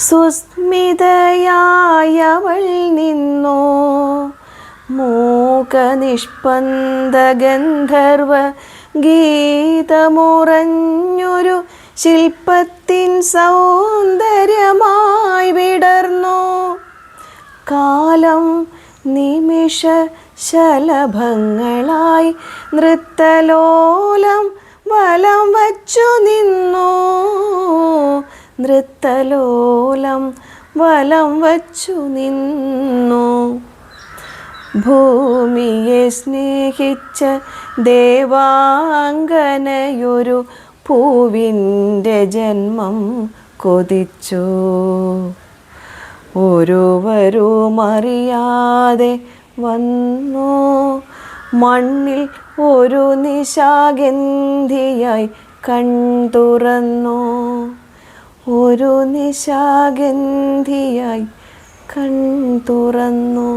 സുസ്മിതയായവൾ നിന്നോ? മൂകനിഷ്പന്ദ ഗന്ധർവ ഗീതമുറഞ്ഞൊരു ശില്പത്തിൻ സൗന്ദര്യമായി വിടർന്നു? കാലം നിമിഷ ശലഭങ്ങളായി നൃത്തലോലം വലം വച്ചു നിന്നു? നൃത്തലോലം വലം വച്ചു നിന്നു. ഭൂമിയെ സ്നേഹിച്ച ദേവാംഗനയൊരു പൂവിന്റെ ജന്മം കൊതിച്ചു. ഒരുവരുമറിയാതെ വന്നു. മണ്ണിൽ ഒരു നിശാഗന്ധിയായി കൺതുറന്നു. ഒരു നിശാഗന്ധിയായി കൺതുറന്നു